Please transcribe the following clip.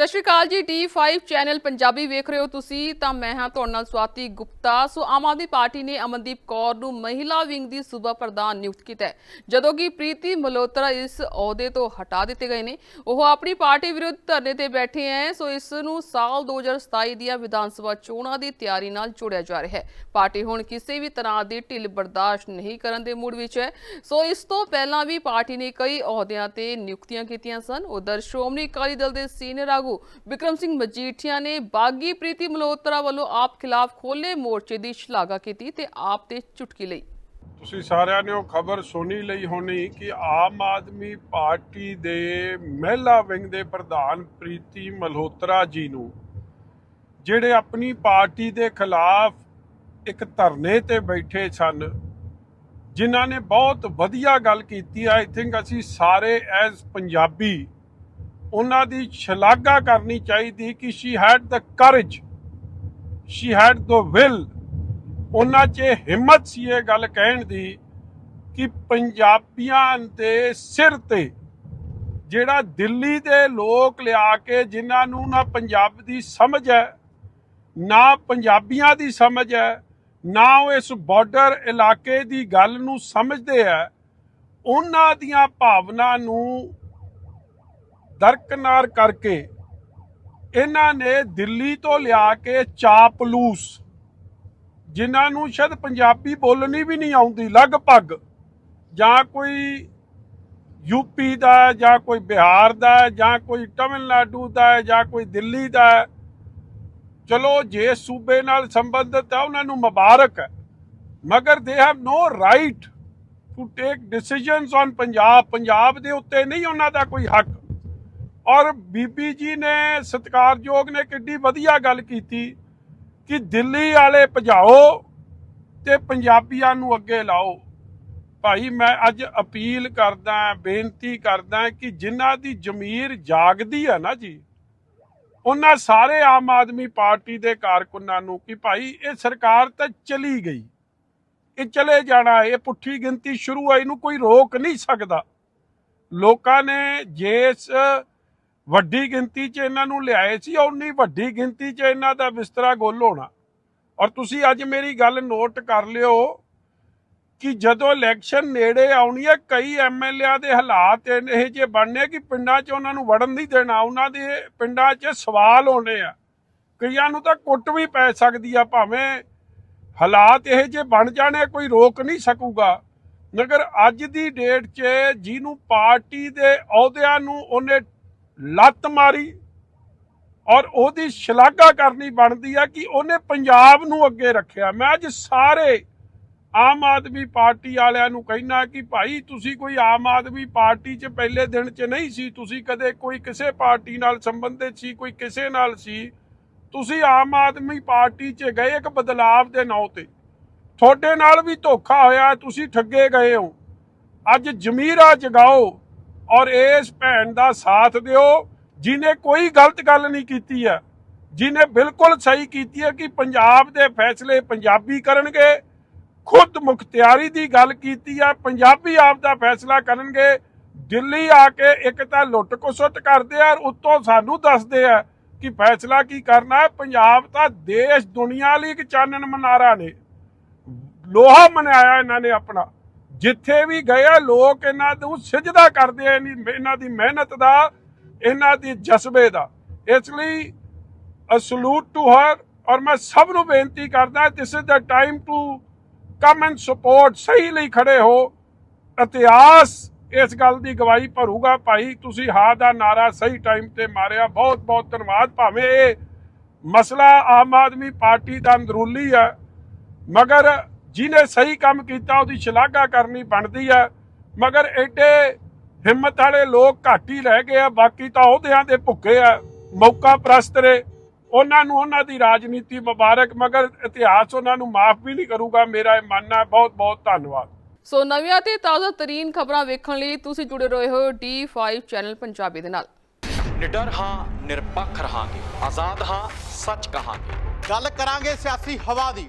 ਸਤਿ ਸ਼੍ਰੀ ਅਕਾਲ ਜੀ ਟੀ5 ਚੈਨਲ ਪੰਜਾਬੀ ਵੇਖ ਰਹੇ ਹੋ ਤੁਸੀਂ, ਤਾਂ ਮੈਂ ਹਾਂ ਤੁਹਾਡੇ ਨਾਲ ਸਵਾਤੀ ਗੁਪਤਾ। ਸੋ ਆਮ ਆਦਮੀ ਪਾਰਟੀ ਨੇ ਅਮਨਦੀਪ ਕੌਰ ਨੂੰ ਮਹਿਲਾ ਵਿੰਗ ਦੀ ਸੂਬਾ ਪ੍ਰਧਾਨ ਨਿਯੁਕਤ ਕੀਤਾ ਹੈ, ਜਦੋਂ ਕਿ ਪ੍ਰੀਤੀ ਮਲਹੋਤਰਾ ਇਸ ਅਹੁਦੇ ਤੋਂ ਹਟਾ ਦਿੱਤੇ ਗਏ ਨੇ। ਉਹ ਆਪਣੀ ਪਾਰਟੀ ਵਿਰੁੱਧ ਧਰਨੇ ਤੇ ਬੈਠੇ ਹੈ, ਸੋ ਇਸ ਨੂੰ ਸਾਲ 2027 ਦੀਆਂ ਵਿਧਾਨ ਸਭਾ ਚੋਣਾਂ ਦੀ ਤਿਆਰੀ ਨਾਲ ਜੋੜਿਆ ਜਾ ਰਿਹਾ ਹੈ। ਪਾਰਟੀ ਹੁਣ ਕਿਸੇ ਵੀ ਤਰ੍ਹਾਂ ਦੀ ਢਿੱਲ ਬਰਦਾਸ਼ਤ ਨਹੀਂ ਕਰਨ ਦੇ ਮੂਡ ਵਿੱਚ ਹੈ। ਸੋ ਇਸ ਤੋਂ ਪਹਿਲਾਂ ਵੀ ਪਾਰਟੀ ਨੇ ਕਈ ਅਹੁਦਿਆਂ ਤੇ ਨਿਯੁਕਤੀਆਂ ਕੀਤੀਆਂ ਸਨ। ਉਧਰ ਸ਼੍ਰੋਮਣੀ ਅਕਾਲੀ ਦਲ ਦੇ ਸੀਨੀਅਰ ਆਗੂ ਵਿਕਰਮ ਸਿੰਘ ਮਜੀਠੀਆ ਨੇ ਬਾਗੀ ਪ੍ਰੀਤੀ ਮਲਹੋਤਰਾ ਵੱਲੋਂ ਆਪ ਖਿਲਾਫ ਖੋਲੇ ਮੋਰਚੇ ਦੀ ਸ਼ਲਾਘਾ ਕੀਤੀ ਤੇ ਆਪ ਤੇ ਚੁਟਕੀ ਲਈ। ਤੁਸੀਂ ਸਾਰਿਆਂ ਨੇ ਉਹ ਖਬਰ ਸੁਣੀ ਲਈ ਹੋਣੀ ਕਿ ਆਮ ਆਦਮੀ ਪਾਰਟੀ ਦੇ ਮਹਿਲਾ ਵਿੰਗ ਦੇ ਪ੍ਰਧਾਨ ਪ੍ਰੀਤੀ ਮਲਹੋਤਰਾ ਜੀ ਨੂੰ, ਜਿਹੜੇ ਆਪਣੀ ਪਾਰਟੀ ਦੇ ਖਿਲਾਫ ਇੱਕ ਧਰਨੇ ਤੇ ਬੈਠੇ ਸਨ, ਜਿਨ੍ਹਾਂ ਨੇ ਬਹੁਤ ਵਧੀਆ ਗੱਲ ਕੀਤੀ। ਆਈ ਥਿੰਕ ਅਸੀਂ ਸਾਰੇ ਐਜ਼ ਪੰਜਾਬੀ ਉਹਨਾਂ ਦੀ ਸ਼ਲਾਘਾ ਕਰਨੀ ਚਾਹੀਦੀ ਕਿ ਸ਼ੀ ਹੈਡ ਦ ਕਰਜ਼ ਸ਼ੀ ਹੈਡ ਦ ਵਿਲ ਉਹਨਾਂ 'ਚ ਇਹ ਹਿੰਮਤ ਸੀ ਇਹ ਗੱਲ ਕਹਿਣ ਦੀ ਕਿ ਪੰਜਾਬੀਆਂ ਦੇ ਸਿਰ ਤੇ ਜਿਹੜਾ ਦਿੱਲੀ ਦੇ ਲੋਕ ਲਿਆ ਕੇ ਜਿਨ੍ਹਾਂ ਨੂੰ ਨਾ ਪੰਜਾਬ ਦੀ ਸਮਝ ਹੈ, ਨਾ ਪੰਜਾਬੀਆਂ ਦੀ ਸਮਝ ਹੈ, ਨਾ ਉਹ ਇਸ ਬਾਰਡਰ ਇਲਾਕੇ ਦੀ ਗੱਲ ਨੂੰ ਸਮਝਦੇ ਹੈ, ਉਹਨਾਂ ਦੀਆਂ ਭਾਵਨਾ ਨੂੰ ਦਰਕਨਾਰ ਕਰਕੇ ਇਹਨਾਂ ਨੇ ਦਿੱਲੀ ਤੋਂ ਲਿਆ ਕੇ ਚਾਪਲੂਸ ਜਿਨ੍ਹਾਂ ਨੂੰ ਸ਼ਾਇਦ ਪੰਜਾਬੀ ਬੋਲਣੀ ਵੀ ਨਹੀਂ ਆਉਂਦੀ ਲਗਭਗ, ਜਾਂ ਕੋਈ ਯੂਪੀ ਦਾ ਜਾਂ ਕੋਈ ਬਿਹਾਰ ਦਾ ਜਾਂ ਕੋਈ ਤਮਿਲਨਾਡੂ ਦਾ ਜਾਂ ਕੋਈ ਦਿੱਲੀ ਦਾ ਚਲੋ ਜੇ ਸੂਬੇ ਨਾਲ ਸੰਬੰਧਿਤ ਹੈ, ਉਹਨਾਂ ਨੂੰ ਮੁਬਾਰਕ ਹੈ। ਮਗਰ they have no right to take decisions on Punjab Punjab ਦੇ ਉੱਤੇ ਨਹੀਂ ਉਹਨਾਂ ਦਾ ਕੋਈ ਹੱਕ। ਔਰ ਬੀਬੀ ਜੀ ਨੇ ਸਤਿਕਾਰਯੋਗ ਨੇ ਕਿੱਡੀ ਵਧੀਆ ਗੱਲ ਕੀਤੀ ਕਿ ਦਿੱਲੀ ਵਾਲੇ ਭਜਾਓ ਤੇ ਪੰਜਾਬੀਆਂ ਨੂੰ ਅੱਗੇ ਲਾਓ। ਭਾਈ, ਮੈਂ ਅੱਜ ਅਪੀਲ ਕਰਦਾ, ਬੇਨਤੀ ਕਰਦਾ ਕਿ ਜਿਨ੍ਹਾਂ ਦੀ ਜ਼ਮੀਰ ਜਾਗਦੀ ਹੈ ਨਾ ਜੀ, ਉਹਨਾਂ ਸਾਰੇ ਆਮ ਆਦਮੀ ਪਾਰਟੀ ਦੇ ਕਾਰਕੁਨਾਂ ਨੂੰ ਕਿ ਭਾਈ, ਇਹ ਸਰਕਾਰ ਤਾਂ ਚਲੀ ਗਈ। ਇਹ ਚਲੇ ਜਾਣਾ, ਇਹ ਪੁੱਠੀ ਗਿਣਤੀ ਸ਼ੁਰੂ ਹੈ ਇਹਨੂੰ ਕੋਈ ਰੋਕ ਨਹੀਂ ਸਕਦਾ। ਲੋਕਾਂ ਨੇ ਜਿਸ ਵੱਡੀ ਗਿਣਤੀ 'ਚ ਇਹਨਾਂ ਨੂੰ ਲਿਆਏ ਸੀ ਉਨੀ ਵੱਡੀ ਗਿਣਤੀ 'ਚ ਇਹਨਾਂ ਦਾ ਬਿਸਤਰਾ ਗੋਲ ਹੋਣਾ। ਔਰ ਤੁਸੀਂ ਅੱਜ ਮੇਰੀ ਗੱਲ ਨੋਟ ਕਰ ਲਿਓ ਕਿ ਜਦੋਂ ਇਲੈਕਸ਼ਨ ਨੇੜੇ ਆਉਣੀ ਹੈ, ਕਈ ਐਮਐਲਏਆਂ ਦੇ ਹਾਲਾਤ ਇਹ ਜੇ ਬਣਨੇ ਕਿ ਪਿੰਡਾਂ 'ਚ ਉਹਨਾਂ ਨੂੰ ਵੜਨ ਨਹੀਂ ਦੇਣਾ, ਉਹਨਾਂ ਦੇ ਪਿੰਡਾਂ 'ਚ ਸਵਾਲ ਹੋਣੇ ਆ। ਕਈਆਂ ਨੂੰ ਤਾਂ ਕੁੱਟ ਵੀ ਪੈ ਸਕਦੀ ਆ, ਭਾਵੇਂ ਹਾਲਾਤ ਇਹ ਜੇ ਬਣ ਜਾਣੇ, ਕੋਈ ਰੋਕ ਨਹੀਂ ਸਕੂਗਾ। ਮਗਰ ਅੱਜ ਦੀ ਡੇਟ 'ਚ ਜਿਹਨੂੰ ਪਾਰਟੀ ਦੇ ਅਹੁਦਿਆਂ ਨੂੰ ਉਹਨੇ ਲੱਤ ਮਾਰੀ ਔਰ ਉਹਦੀ ਸ਼ਲਾਘਾ ਕਰਨੀ ਬਣਦੀ ਆ ਕਿ ਉਹਨੇ ਪੰਜਾਬ ਨੂੰ ਅੱਗੇ ਰੱਖਿਆ। ਮੈਂ ਅੱਜ ਸਾਰੇ ਆਮ ਆਦਮੀ ਪਾਰਟੀ ਵਾਲਿਆਂ ਨੂੰ ਕਹਿਣਾ ਕਿ ਭਾਈ, ਤੁਸੀਂ ਕੋਈ ਆਮ ਆਦਮੀ ਪਾਰਟੀ 'ਚ ਪਹਿਲੇ ਦਿਨ 'ਚ ਨਹੀਂ ਸੀ, ਤੁਸੀਂ ਕਦੇ ਕੋਈ ਕਿਸੇ ਪਾਰਟੀ ਨਾਲ ਸੰਬੰਧਿਤ ਸੀ, ਕੋਈ ਕਿਸੇ ਨਾਲ ਸੀ। ਤੁਸੀਂ ਆਮ ਆਦਮੀ ਪਾਰਟੀ 'ਚ ਗਏ ਇੱਕ ਬਦਲਾਵ ਦੇ ਨਾਂ ਤੇ। ਤੁਹਾਡੇ ਨਾਲ ਵੀ ਧੋਖਾ ਹੋਇਆ, ਤੁਸੀਂ ਠੱਗੇ ਗਏ ਹੋ। ਅੱਜ ਜ਼ਮੀਰਾ ਜਗਾਓ ਔਰ ਇਸ ਭੈਣ ਦਾ ਸਾਥ ਦਿਓ ਜਿਨੇ ਕੋਈ ਗਲਤ ਗੱਲ ਨਹੀਂ ਕੀਤੀ ਹੈ ਜਿਨੇ ਬਿਲਕੁਲ ਸਹੀ ਕੀਤੀ ਹੈ ਕਿ ਪੰਜਾਬ ਦੇ ਫੈਸਲੇ ਪੰਜਾਬੀ ਕਰਨਗੇ, ਖੁਦ ਮੁਖਤਿਆਰੀ ਦੀ ਗੱਲ ਕੀਤੀ ਹੈ, ਪੰਜਾਬੀ ਆਪ ਦਾ ਫੈਸਲਾ ਕਰਨਗੇ, ਦਿੱਲੀ ਆ ਕੇ ਇੱਕ ਤਾਂ ਲੁੱਟ ਕੁਸੁੱਟ ਕਰਦੇ ਆ ਔਰ ਉੱਤੋਂ ਸਾਨੂੰ ਦੱਸਦੇ ਆ ਕਿ ਫੈਸਲਾ ਕੀ ਕਰਨਾ ਹੈ, ਪੰਜਾਬ ਤਾਂ ਦੇਸ਼ ਦੁਨੀਆ ਲਈ ਇੱਕ ਚਾਨਣ ਮਨਾਰਾ ਨੇ, ਲੋਹਾ ਮਨਾਇਆ ਇਹਨਾਂ ਨੇ ਆਪਣਾ। ਜਿੱਥੇ ਵੀ ਗਏ ਆ, ਲੋਕ ਇਹਨਾਂ ਨੂੰ ਸਿਜਦਾ ਕਰਦੇ ਆ, ਇਹਨਾਂ ਦੀ ਮਿਹਨਤ ਦਾ, ਇਹਨਾਂ ਦੀ ਜਜ਼ਬੇ ਦਾ। ਇਸ ਲਈ ਅ ਸਲੂਟ ਟੂ ਹਰ ਔਰ ਮੈਂ ਸਭ ਨੂੰ ਬੇਨਤੀ ਕਰਦਾ this is the time to come and support ਸਹੀ ਲਈ ਖੜੇ ਹੋ। ਇਤਿਹਾਸ ਇਸ ਗੱਲ ਦੀ ਗਵਾਹੀ ਭਰੂਗਾ ਭਾਈ, ਤੁਸੀਂ ਹਾਂ ਦਾ ਨਾਰਾ ਸਹੀ ਟਾਈਮ ਤੇ ਮਾਰਿਆ। ਬਹੁਤ ਬਹੁਤ ਧੰਨਵਾਦ। ਭਾਵੇਂ ਇਹ ਮਸਲਾ ਆਮ ਆਦਮੀ ਪਾਰਟੀ ਦਾ ਅੰਦਰੂਲੀ ਹੈ ਮਗਰ ਜਿਹਨੇ ਸਹੀ ਕੰਮ ਕੀਤਾ ਉਹਦੀ ਸ਼ਲਾਘਾ ਕਰਨੀ ਬਣਦੀ ਹੈ ਮਗਰ ਐਡੇ ਹਿੰਮਤ ਵਾਲੇ ਲੋਕ ਘੱਟ ਹੀ ਰਹਿ ਗਏ ਆ ਬਾਕੀ ਤਾਂ ਅਹੁਦਿਆਂ ਦੇ ਭੁੱਖੇ ਆ ਮੌਕਾ ਪ੍ਰਸਤ ਨੇ। ਉਹਨਾਂ ਨੂੰ ਉਹਨਾਂ ਦੀ ਰਾਜਨੀਤੀ ਮੁਬਾਰਕ ਮਗਰ ਇਤਿਹਾਸ ਉਹਨਾਂ ਨੂੰ ਮਾਫ ਵੀ ਨਹੀਂ ਕਰੂਗਾ। ਮੇਰਾ ਇਹ ਮੰਨਣਾ ਹੈ ਬਹੁਤ ਬਹੁਤ ਧੰਨਵਾਦ। ਸੋ ਨਵੀਆਂ ਤੇ ਤਾਜ਼ਾ ਤਰੀਨ ਖਬਰਾਂ ਵੇਖਣ ਲਈ ਤੁਸੀਂ ਜੁੜੇ ਰਹੇ ਹੋ ਡੀ5 ਚੈਨਲ ਪੰਜਾਬੀ ਦੇ ਨਾਲ। ਨਿਡਰ ਹਾਂ ਨਿਰਪੱਖ ਰਹਾਂਗੇ। ਆਜ਼ਾਦ ਹਾਂ ਸੱਚ ਕਹਾਂਗੇ। ਗੱਲ ਕਰਾਂਗੇ ਸਿਆਸੀ ਹਵਾ ਦੀ।